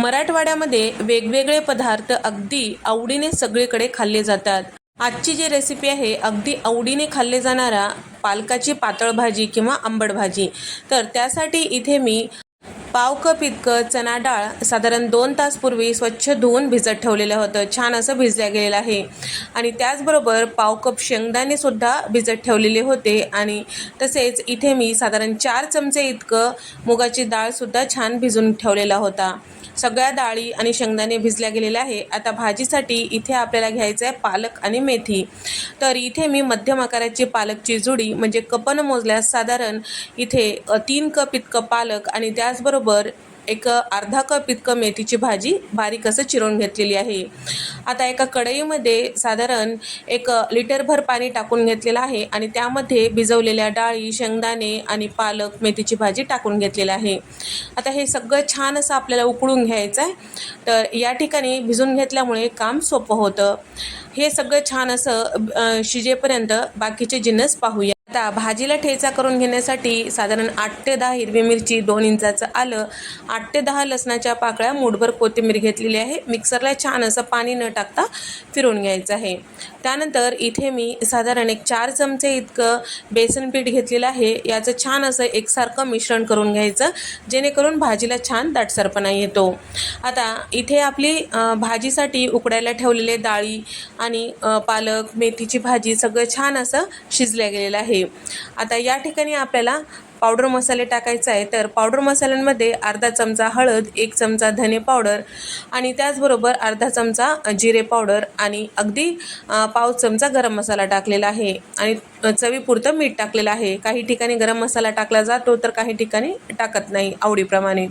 मराठवाड्यामध्ये वेगवेगळे पदार्थ अगदी आवडीने सगळीकडे खाल्ले जातात. आजची जी रेसिपी आहे अगदी आवडीने खाल्ले जाणारा पालकाची पातळ भाजी किंवा आंबट भाजी. तर त्यासाठी इथे मी पाव कप इतकं चणा डाळ साधारण दोन तासपूर्वी स्वच्छ धुवून भिजत ठेवलेलं होतं. छान असं भिजल्या गेलेलं आहे. आणि त्याचबरोबर पाव कप शेंगदाणेसुद्धा भिजत ठेवलेले होते. आणि तसेच इथे मी साधारण चार चमचे इतकं मुगाची डाळसुद्धा छान भिजून ठेवलेला होता. सगळ्या डाळी आणि शेंगदाणे भिजल्या गेलेल्या आहे. आता भाजीसाठी इथे आपल्याला घ्यायचं आहे पालक आणि मेथी. तर इथे मी मध्यम आकाराची पालकची जुडी म्हणजे कपन मोजल्यास साधारण इथे तीन कप इतकं पालक आणि त्याचबरोबर एक अर्धा कप इतकं मेथीची भाजी बारीक असं चिरून घेतलेली आहे. आता एका कढईमध्ये साधारण एक लिटरभर पाणी टाकून घेतलेलं आहे आणि त्यामध्ये भिजवलेल्या डाळी शेंगदाणे आणि पालक मेथीची भाजी टाकून घेतलेलं आहे. आता हे सगळं छान असं आपल्याला उकळून घ्यायचं आहे. तर या ठिकाणी भिजून घेतल्यामुळे काम सोपं होतं. हे सगळं छान असं शिजेपर्यंत बाकीचे जिन्नस पाहूया. आता भाजीला ठेचा करून घेण्यासाठी साधारण आठ ते दहा हिरवी मिरची दोन इंचाचं आलं. आठ ते दहा लसणाच्या पाकळ्या मूठभर कोथिंबीर घेतलेली आहे. मिक्सरला छान असं पाणी न टाकता फिरून घ्यायचं आहे. त्यानंतर इथे मी साधारण एक चार चमचे इतकं बेसन पीठ घेतलेलं आहे. याचं छान असं एकसारखं मिश्रण करून घ्यायचं जेणेकरून भाजीला छान दाटसरपणा येतो. आता इथे आपली भाजीसाठी उकडायला ठेवलेले डाळी आणि पालक मेथीची भाजी सगळं छान असं शिजल्या गेलेलं आहे. आता या ठिकाणी आपल्याला पावडर मसाले टाकायचा आहे तर पावडर मसाल्यांमध्ये अर्धा चमचा हळद एक चमचा धने पावडर आणि त्याचबरोबर अर्धा चमचा जिरे पावडर आणि अगदी पाव चमचा गरम मसाला टाकलेला आहे आणि चवीपुरतं मीठ टाकलेलं आहे. काही ठिकाणी गरम मसाला टाकला जातो तर काही ठिकाणी टाकत नाही आवडीप्रमाणे.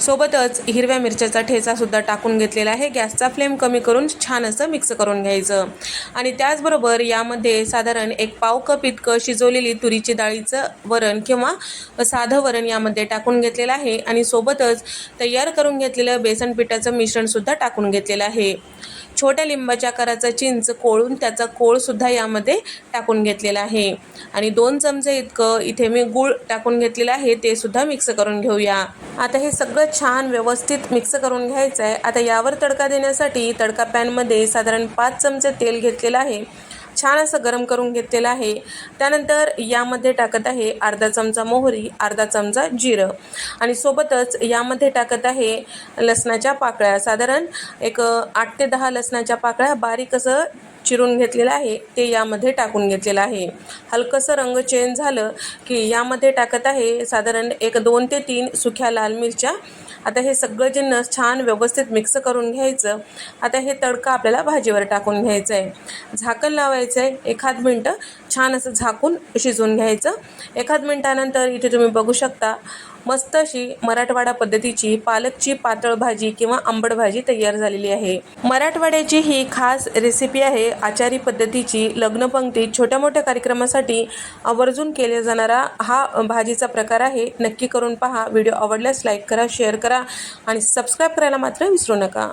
सोबतच हिरव्या मिरच्याचा ठेचासुद्धा टाकून घेतलेला आहे. गॅसचा फ्लेम कमी करून छान असं मिक्स करून घ्यायचं. आणि त्याचबरोबर यामध्ये साधारण एक पाव कप इतकं शिजवलेली तुरीची डाळीचं वरण किंवा साधं वरण यामध्ये टाकून घेतलेलं आहे. आणि सोबतच तयार करून घेतलेलं बेसन पिठाचं मिश्रणसुद्धा टाकून घेतलेलं आहे. छोट्या लिंबाच्या आकाराचा चिंच कोळून त्याचा कोळसुद्धा यामध्ये टाकून घेतलेला आहे. आणि दोन चमचे इतकं इथे मी गूळ टाकून घेतलेलं आहे ते सुद्धा मिक्स करून घेऊया. आता हे सगळं छान व्यवस्थित मिक्स करून घ्यायचं आहे आता यावर तडका देण्यासाठी तडका पॅनमध्ये साधारण पाच चमचे तेल घेतलेलं आहे. छान असं गरम करून घेतलेलं आहे. त्यानंतर यामध्ये टाकत आहे अर्धा चमचा मोहरी अर्धा चमचा जिरं. आणि सोबतच यामध्ये टाकत आहे लसणाच्या पाकळ्या. साधारण एक आठ ते दहा लसणाच्या पाकळ्या. बारीक असं चिरून घेतलेलं आहे ते यामध्ये टाकून घेतलेलं आहे. हलकंसं रंग चेंज झालं की यामध्ये टाकत आहे साधारण एक दोन ते तीन सुक्या लाल मिरच्या. आता हे सगळं जिन्नस छान व्यवस्थित मिक्स करून घ्यायचं. आता हे तडका आपल्याला भाजीवर टाकून घ्यायचं आहे झाकण लावायचं आहे एखाद मिनटं छान असं झाकून शिजवून घ्यायचं. एखाद मिनटानंतर इथे तुम्ही बघू शकता मस्त अशी मराठवाडा पद्धतीची पालकची पातळ भाजी किंवा आंबट भाजी तयार झालेली आहे. मराठवाड्याची ही खास रेसिपी आहे. आचारी पद्धतीची लग्नपंक्ती छोट्या मोठ्या कार्यक्रमासाठी आवर्जून केला जाणारा हा भाजीचा प्रकार आहे. नक्की करून पहा. व्हिडिओ आवडल्यास लाईक करा शेअर करा आणि सबस्क्राईब करायला मात्र विसरू नका.